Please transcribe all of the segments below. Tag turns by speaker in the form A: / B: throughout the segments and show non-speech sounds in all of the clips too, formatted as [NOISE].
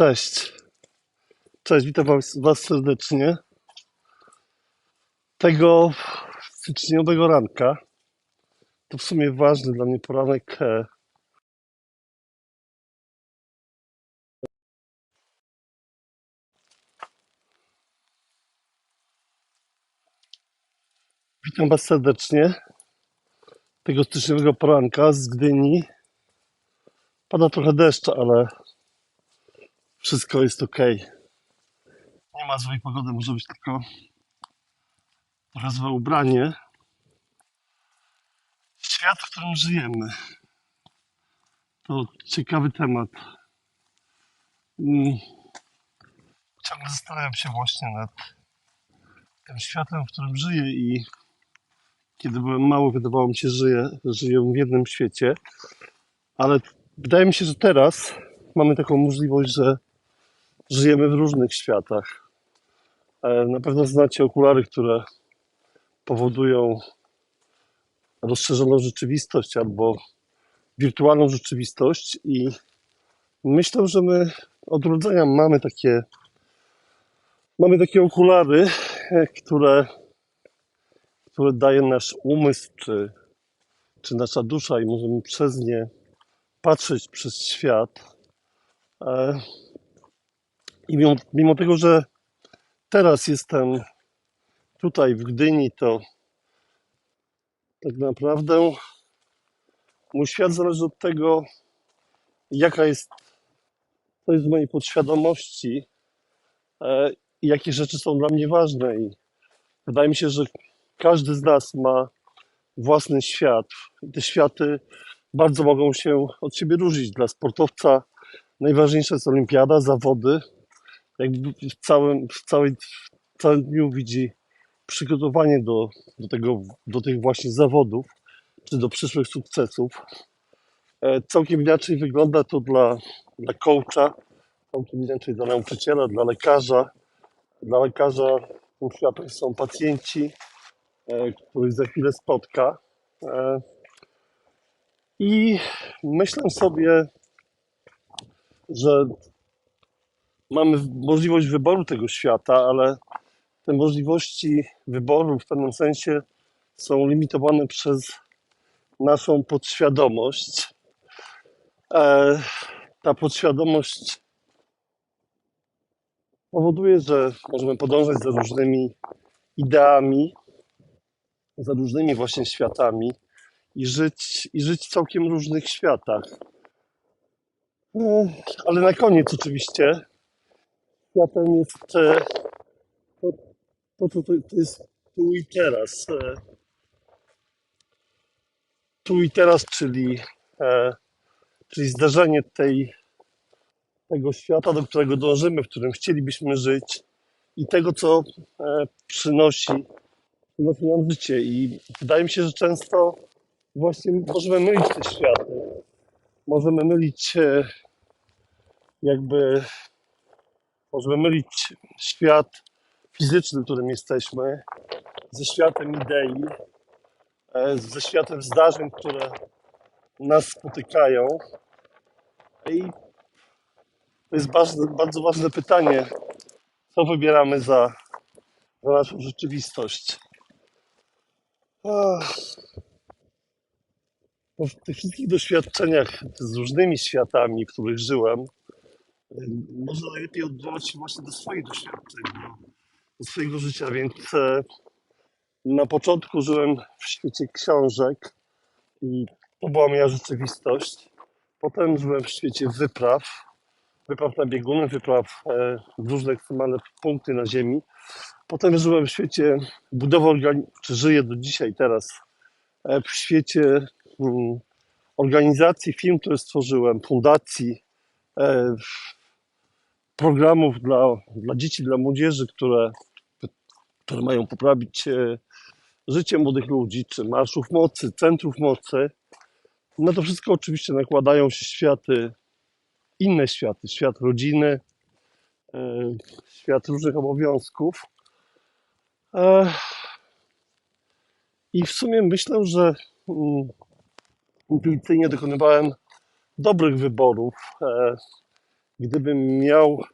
A: Cześć. Cześć, witam Was, was serdecznie. Tego styczniowego ranka, to w sumie ważny dla mnie poranek. e, Witam Was serdecznie. Tego styczniowego poranka z Gdyni. Pada trochę deszcz, ale wszystko jest ok. Nie ma złej pogody, może być tylko trochę złe ubranie. Świat, w którym żyjemy. To ciekawy temat. Mm, Ciągle zastanawiam się właśnie nad tym światem, w którym żyję i kiedy byłem mały, wydawało mi się, że żyję, żyję w jednym świecie, ale wydaje mi się, że teraz mamy taką możliwość, że żyjemy w różnych światach. E, Na pewno znacie okulary, które powodują rozszerzoną rzeczywistość albo wirtualną rzeczywistość i myślę, że my od urodzenia mamy takie mamy takie okulary, e, które, które daje nasz umysł czy, czy nasza dusza i możemy przez nie patrzeć przez świat. I mimo, mimo tego, że teraz jestem tutaj w Gdyni, to tak naprawdę mój świat zależy od tego, jaka jest, co jest w mojej podświadomości e, i jakie rzeczy są dla mnie ważne. I wydaje mi się, że każdy z nas ma własny świat. I te światy bardzo mogą się od siebie różnić. Dla sportowca najważniejsza jest olimpiada, zawody. Jakby w całym, w całej, w całym dniu widzi przygotowanie do, do, tego, do tych właśnie zawodów, czy do przyszłych sukcesów. E, Całkiem inaczej wygląda to dla, dla coacha, całkiem inaczej dla nauczyciela, dla lekarza. Dla lekarza tym światem są pacjenci, e, których za chwilę spotka. E, I myślę sobie, że mamy możliwość wyboru tego świata, ale te możliwości wyboru w pewnym sensie są limitowane przez naszą podświadomość. E, ta podświadomość powoduje, że możemy podążać za różnymi ideami, za różnymi właśnie światami i żyć, i żyć w całkiem różnych światach. E, ale na koniec oczywiście światem jest to, to, to, to jest tu i teraz. E, tu i teraz, czyli, e, czyli zdarzenie tej, tego świata, do którego dążymy, w którym chcielibyśmy żyć i tego, co e, przynosi, przynosi nam życie. I wydaje mi się, że często właśnie możemy mylić te światy. Możemy mylić jakby, możemy mylić świat fizyczny, w którym jesteśmy, ze światem idei, e, ze światem zdarzeń, które nas spotykają. I to jest bardzo, bardzo ważne pytanie, co wybieramy za, za naszą rzeczywistość. Ach. Po tych wszystkich doświadczeniach z różnymi światami, w których żyłem, można najlepiej odwołać się właśnie do swoich doświadczeń, do, do swojego życia, więc e, na początku żyłem w świecie książek i to była moja rzeczywistość. Potem żyłem w świecie wypraw, wypraw na bieguny, wypraw e, w różne ekstremalne punkty na Ziemi. Potem żyłem w świecie budowy organizacji, czy żyję do dzisiaj teraz, e, w świecie mm, organizacji, firm, które stworzyłem, fundacji, e, programów dla, dla dzieci, dla młodzieży, które, które mają poprawić e, życie młodych ludzi, czy marszów mocy, centrów mocy. Na to wszystko oczywiście nakładają się światy, inne światy, świat rodziny, e, świat różnych obowiązków. E, I w sumie myślę, że mm, intuicyjnie dokonywałem dobrych wyborów. Gdybym miał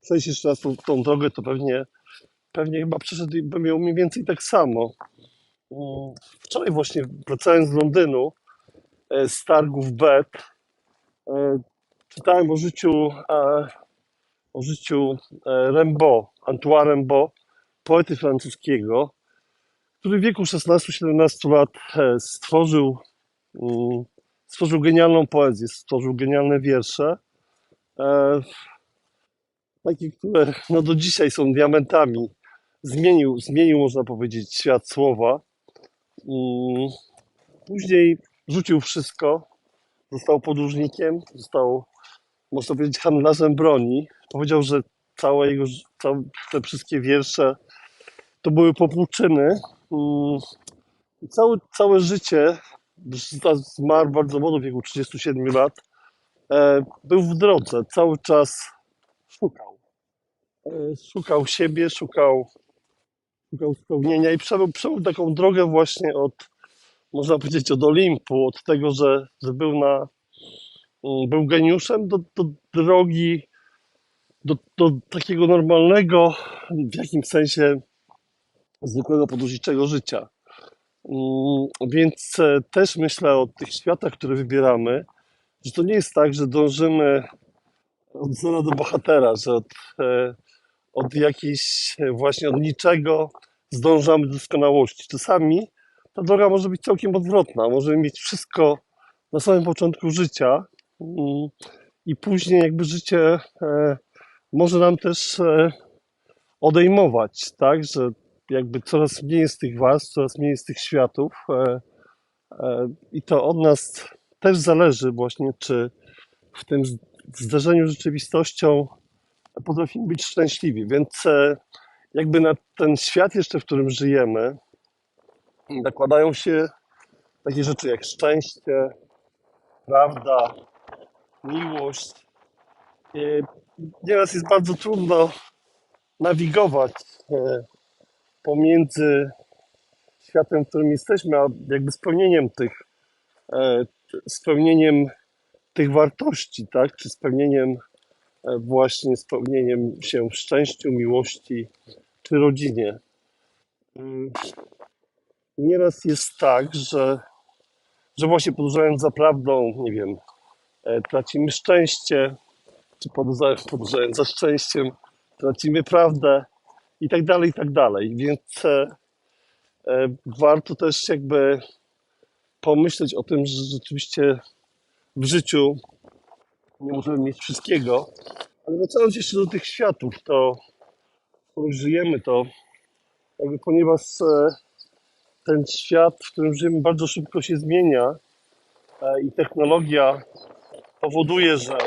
A: przejść jeszcze raz tą, tą drogę, to pewnie, pewnie chyba przeszedł i bym miał mniej więcej tak samo. Mm, Wczoraj właśnie wracając z Londynu, e, z targów BET, e, czytałem o życiu, e, o życiu Rimbaud, Antoine Rimbaud, poety francuskiego, który w wieku 16-17 lat stworzył, mm, stworzył genialną poezję, stworzył genialne wiersze, e, takie, które no do dzisiaj są diamentami. Zmienił, zmienił, można powiedzieć, świat słowa. Mm, Później rzucił wszystko, został podróżnikiem, został, można powiedzieć, handlarzem broni. Powiedział, że całe jego, całe te wszystkie wiersze to były popłuczyny. Mm, Całe, całe życie, zmarł bardzo młodo, w wieku 37 lat, był w drodze, cały czas szukał. E, Szukał siebie, szukał, szukał spełnienia i przebył, przebył taką drogę właśnie od, można powiedzieć, od Olimpu, od tego, że, że był na, mm, był geniuszem, do, do drogi, do, do takiego normalnego, w jakimś sensie zwykłego podróżniczego życia. Mm, Więc e, też myślę o tych światach, które wybieramy, że to nie jest tak, że dążymy od zera do bohatera, że od, e, od jakiejś e, właśnie od niczego zdążamy do doskonałości. Czasami ta droga może być całkiem odwrotna. Możemy mieć wszystko na samym początku życia mm, i później jakby życie e, może nam też odejmować, tak, że jakby coraz mniej jest tych warstw, coraz mniej jest tych światów i to od nas też zależy właśnie, czy w tym zderzeniu z rzeczywistością potrafimy być szczęśliwi, więc e, jakby na ten świat jeszcze, w którym żyjemy, nakładają się takie rzeczy jak szczęście, prawda, miłość. E, Nieraz jest bardzo trudno nawigować e, pomiędzy światem, w którym jesteśmy, a jakby spełnieniem tych, spełnieniem tych wartości, tak? Czy spełnieniem e, właśnie spełnieniem się w szczęściu, miłości czy rodzinie. Mm, Nieraz jest tak, że, że właśnie podążając za prawdą, nie wiem, e, tracimy szczęście, czy podążając, podążając za szczęściem, tracimy prawdę i tak dalej, i tak dalej. Więc e, warto też jakby pomyśleć o tym, że rzeczywiście w życiu nie możemy mieć wszystkiego, ale wracając jeszcze do tych światów, to których żyjemy, to jakby ponieważ e, ten świat, w którym żyjemy, bardzo szybko się zmienia e, i technologia powoduje, że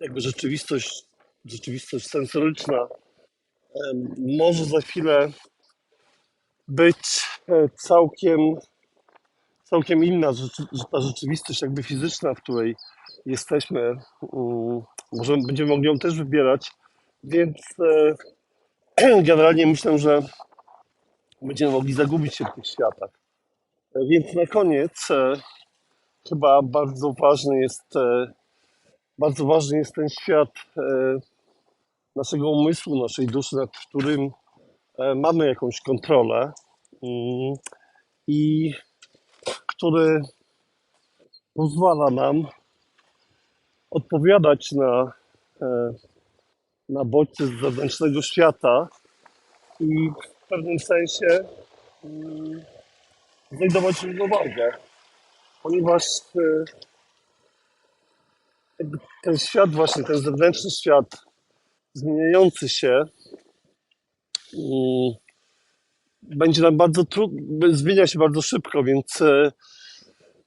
A: jakby rzeczywistość, rzeczywistość sensoryczna może za chwilę być e, całkiem, całkiem inna, że ta rzeczywistość jakby fizyczna, w której jesteśmy, mm, może będziemy mogli ją też wybierać, więc e, [CLEARS THROAT] generalnie myślę, że będziemy mogli zagubić się w tych światach. E, Więc na koniec e, chyba bardzo ważny jest, bardzo ważny jest ten świat naszego umysłu, naszej duszy, nad którym mamy jakąś kontrolę mm, i który pozwala nam odpowiadać na, e, na bodźce z zewnętrznego świata i w pewnym sensie mm, znajdować równowagę, ponieważ e, ten świat właśnie, ten zewnętrzny świat zmieniający się mm, będzie nam bardzo trudno, zmienia się bardzo szybko, więc e,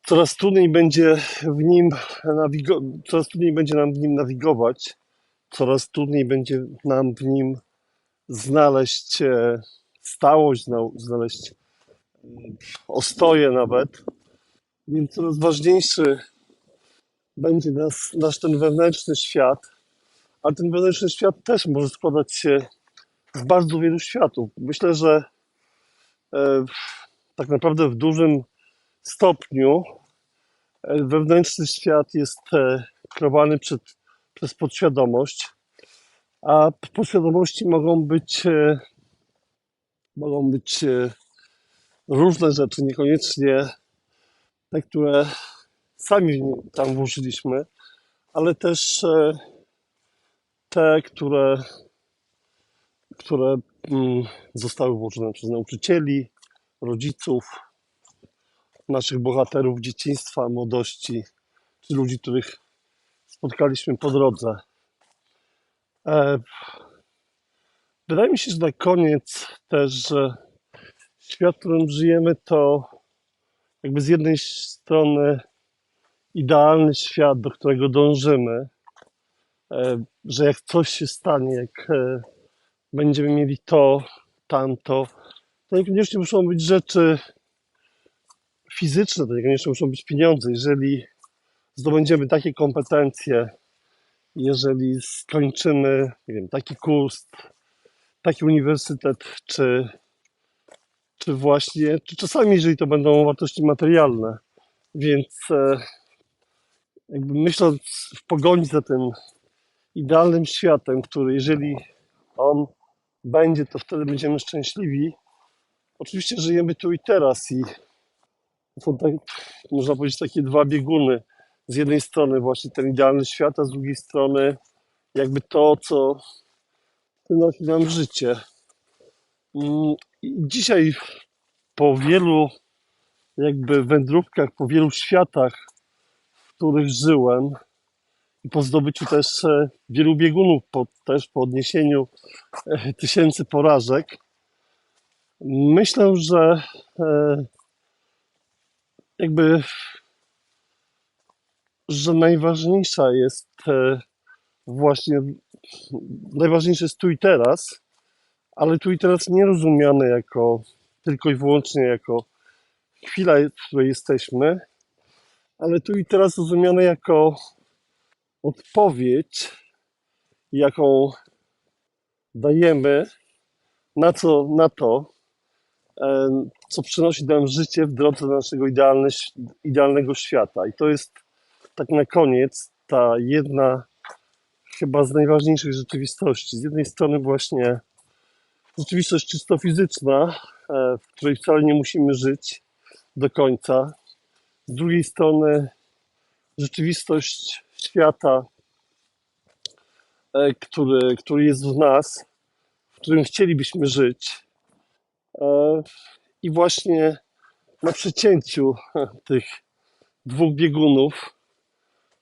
A: coraz trudniej będzie w nim nawigo- coraz trudniej będzie nam w nim nawigować, coraz trudniej będzie nam w nim znaleźć e, stałość, zna- znaleźć ostoję nawet, więc coraz ważniejszy będzie nas, nasz ten wewnętrzny świat, ale ten wewnętrzny świat też może składać się z bardzo wielu światów. Myślę, że e, tak naprawdę w dużym stopniu e, wewnętrzny świat jest e, kreowany przed, przez podświadomość, a podświadomości mogą być, e, mogą być różne rzeczy, niekoniecznie te, które sami tam włożyliśmy, ale też te, które, które mm, zostały włożone przez nauczycieli, rodziców, naszych bohaterów dzieciństwa, młodości, czy ludzi, których spotkaliśmy po drodze. E, Wydaje mi się, że na koniec też, że świat, w którym żyjemy, to jakby z jednej strony idealny świat, do którego dążymy, e, że jak coś się stanie, jak e, będziemy mieli to, tamto, to niekoniecznie muszą być rzeczy fizyczne, to niekoniecznie muszą być pieniądze. Jeżeli zdobędziemy takie kompetencje, jeżeli skończymy nie wiem, taki kurs, taki uniwersytet, czy, czy właśnie, czy czasami, jeżeli to będą wartości materialne. Więc e, jakby myśląc w pogoni za tym idealnym światem, który jeżeli on będzie, to wtedy będziemy szczęśliwi. Oczywiście żyjemy tu i teraz i są tak, można powiedzieć takie dwa bieguny. Z jednej strony właśnie ten idealny świat, a z drugiej strony jakby to, co przynosi nam życie. Mm, dzisiaj po wielu jakby wędrówkach, po wielu światach, w których żyłem i po zdobyciu też e, wielu biegunów, po, też po odniesieniu e, tysięcy porażek, myślę, że e, jakby że najważniejsza jest e, właśnie, najważniejsze jest tu i teraz, ale tu i teraz nie rozumiane jako tylko i wyłącznie jako chwila, w której jesteśmy, ale tu i teraz rozumiane jako odpowiedź, jaką dajemy na, co, na to, e, co przynosi nam życie w drodze do naszego idealne, idealnego świata. I to jest tak na koniec ta jedna chyba z najważniejszych rzeczywistości. Z jednej strony właśnie rzeczywistość czysto fizyczna, e, w której wcale nie musimy żyć do końca. Z drugiej strony rzeczywistość świata, e, który, który jest w nas, w którym chcielibyśmy żyć. I właśnie na przecięciu tych dwóch biegunów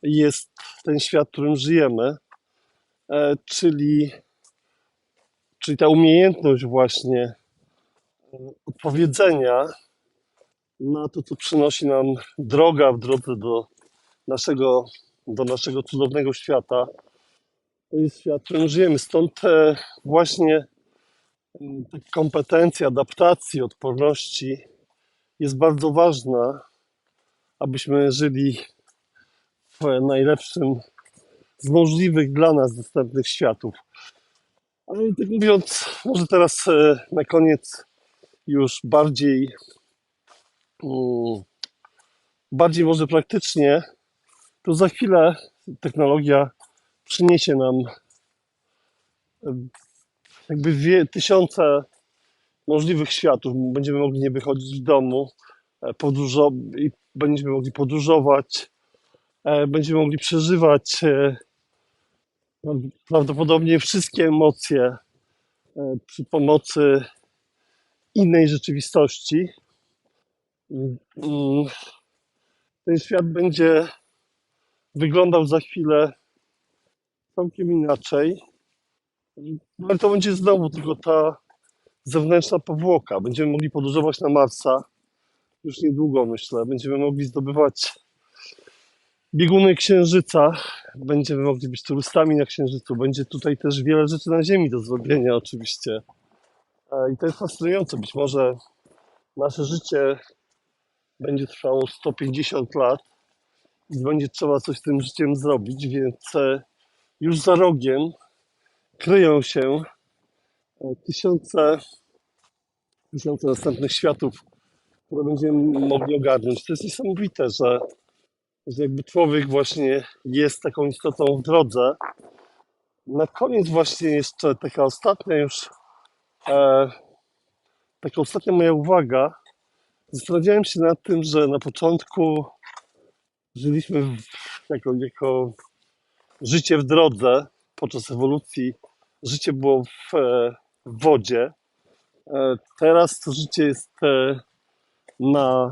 A: jest ten świat, w którym żyjemy, e, czyli, czyli ta umiejętność właśnie e, odpowiedzenia na to, co przynosi nam droga w drodze do naszego, do naszego cudownego świata. To jest świat, w którym żyjemy. Stąd właśnie ta kompetencja adaptacji, odporności jest bardzo ważna, abyśmy żyli w najlepszym z możliwych dla nas dostępnych światów. Ale tak mówiąc, może teraz e, na koniec już bardziej mm, bardziej może praktycznie, to za chwilę technologia przyniesie nam jakby wie, tysiące możliwych światów. Będziemy mogli nie wychodzić z domu, e, podróżo- i będziemy mogli podróżować, E, będziemy mogli przeżywać e, prawdopodobnie wszystkie emocje przy pomocy innej rzeczywistości. Mm, ten świat będzie wyglądał za chwilę całkiem inaczej. No to będzie znowu tylko ta zewnętrzna powłoka. Będziemy mogli podróżować na Marsa już niedługo, myślę. Będziemy mogli zdobywać bieguny Księżyca. Będziemy mogli być turystami na Księżycu. Będzie tutaj też wiele rzeczy na Ziemi do zrobienia, oczywiście. E, I to jest fascynujące. Być może nasze życie będzie trwało 150 lat i będzie trzeba coś z tym życiem zrobić, więc e, już za rogiem kryją się e, tysiące, tysiące następnych światów, które będziemy mogli ogarnąć. To jest niesamowite, że że jakby człowiek właśnie jest taką istotą w drodze. Na koniec właśnie jeszcze taka ostatnia już, e, taka ostatnia moja uwaga. Zastanawiałem się nad tym, że na początku żyliśmy w, jako, jako życie w drodze podczas ewolucji. Życie było w, e, w wodzie. E, teraz to życie jest e, na,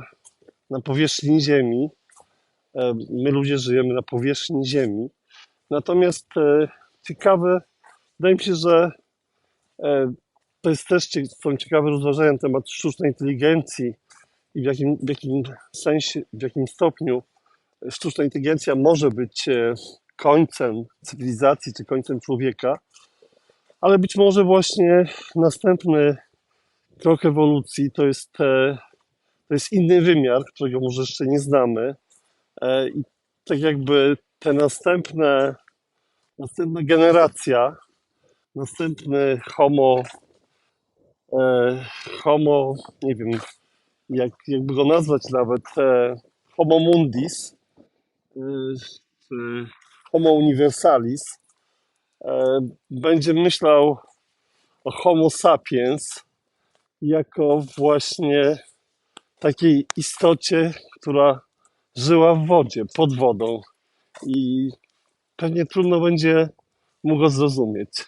A: na powierzchni Ziemi. My ludzie żyjemy na powierzchni Ziemi. Natomiast ciekawe, wydaje mi się, że to jest też są ciekawe rozważania na temat sztucznej inteligencji i w jakim, w jakim sensie, w jakim stopniu sztuczna inteligencja może być końcem cywilizacji czy końcem człowieka, ale być może właśnie następny krok ewolucji to jest, to jest inny wymiar, którego może jeszcze nie znamy. E, I tak jakby te następne, następna generacja, następny homo, e, homo, nie wiem, jak, jakby go nazwać nawet, e, homo mundis, homo universalis, e, będzie myślał o homo sapiens jako właśnie takiej istocie, która żyła w wodzie, pod wodą. I pewnie trudno będzie mu go zrozumieć.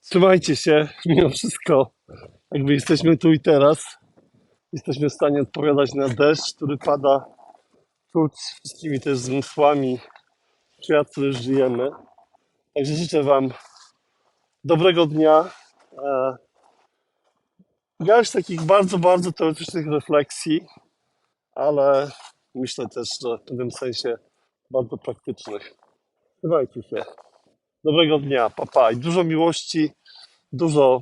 A: Trzymajcie się, [LAUGHS] mimo wszystko, jakby jesteśmy tu i teraz, jesteśmy w stanie odpowiadać na deszcz, który pada, czuć wszystkimi też zmysłami świat, w którym żyjemy. Także życzę Wam dobrego dnia. E, Garść takich bardzo, bardzo teoretycznych refleksji, ale myślę też, że w pewnym sensie bardzo praktycznych. Trzymajcie się. Dobrego dnia, papa. I dużo miłości, dużo,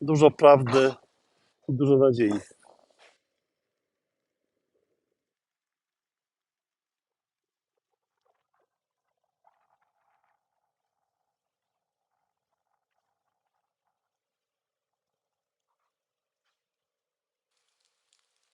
A: dużo prawdy i dużo nadziei.